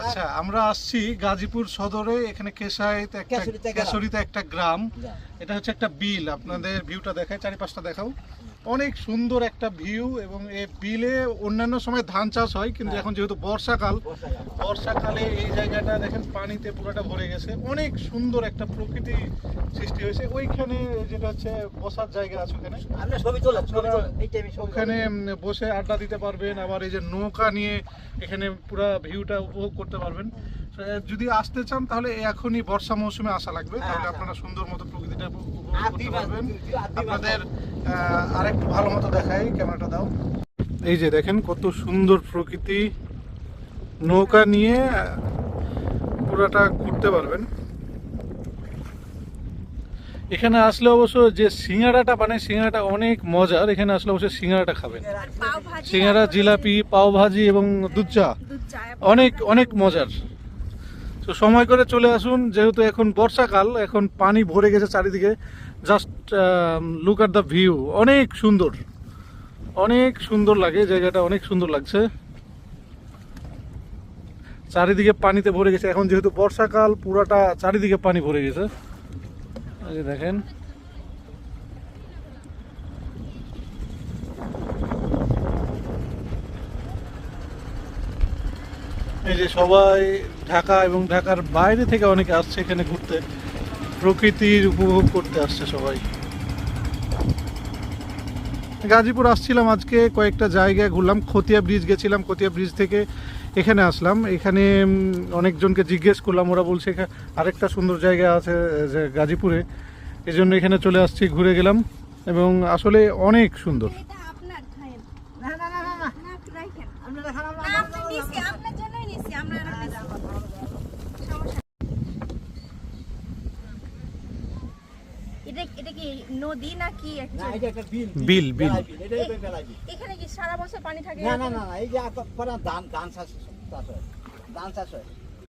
আচ্ছা আমরা আসছি গাজীপুর সদরে এখানে কেশাইতে একটা কেশরীতে। একটা গ্রাম। এটা হচ্ছে একটা বিল আপনাদের ভিউটা দেখায় চারিপাশটা দেখাও। অনেক সুন্দর একটা ভিউ এবং এই বিলে অন্যান্য সময় ধান চাষ হয় কিন্তু হ্যাঁ। এখন যেহেতু বর্ষাকাল বর্ষাকালে। এই জায়গাটা দেখেন পানিতে পুরোটা ভরে গেছে। অনেক সুন্দর একটা প্রকৃতি সৃষ্টি হয়েছে। ওইখানে যেটা হচ্ছে বসার জায়গা আছে ওখানে। ওখানে বসে আড্ডা দিতে পারবেন আবার এই যে নৌকা নিয়ে এখানে পুরো ভিউটা উপভোগ করতে পারবেন। যদি আসতে চান তাহলে এখনই বর্ষা মৌসুমে আসা লাগবে। হ্যাঁ, তাহলে হ্যাঁ। আপনারা সুন্দর মতো প্রকৃতিটা করতে পারবেন। আপনাদের আরেকটু ভালো মতো দেখাই ক্যামেরাটা দাও। এই যে দেখেন কত সুন্দর প্রকৃতি। নৌকা নিয়ে পুরাটা ঘুরতে পারবেন। এখানে আসলে অবশ্য যে সিঙ্গাড়াটা মানে সিঙ্গাড়াটা অনেক মজার। এখানে আসলে অবশ্যই সিঙ্গাড়াটা খাবেন। সিঙ্গারা জিলাপি পাও ভাজি এবং দুধ চা অনেক অনেক মজার। তো সময় করে চলে আসুন, যেহেতু এখন বর্ষাকাল, এখন পানি ভরে গেছে চারিদিকে। Just look at the view অনেক সুন্দর। অনেক সুন্দর লাগে, জায়গাটা অনেক সুন্দর লাগছে। চারিদিকে পানিতে ভরে গেছে। এখন যেহেতু বর্ষাকাল, পুরাটা চারিদিকে পানি ভরে গেছে। দেখেন। এই যে সবাই ঢাকা এবং ঢাকার বাইরে থেকে অনেকে আসছে এখানে ঘুরতে প্রকৃতির উপভোগ করতে আসছে সবাই। গাজীপুর আসছিলাম আজকে কয়েকটা জায়গায় ঘুরলাম খতিয়া ব্রিজ গেছিলাম খতিয়া ব্রিজ থেকে এখানে আসলাম। এখানে অনেকজনকে জিজ্ঞেস করলাম ওরা বলছে আরেকটা সুন্দর জায়গা আছে যে গাজীপুরে। এই জন্য এখানে চলে আসছি ঘুরে গেলাম। এবং আসলে অনেক সুন্দর এটা আপনার খায়েন না না না না না না আপনি রাখেন আমরা খারাপ না আপনি নিছি আপনার জন্যই নিছি আমরা রাখছি সমস্যা এটা এটা কি নদী নাকি না বিল। বিল, বিল। এখানে কি সারা বছর পানি থাকে না না না না, এই যে আপনার ধান ধান চাষ চাষ হয়। ধান চাষ হয়।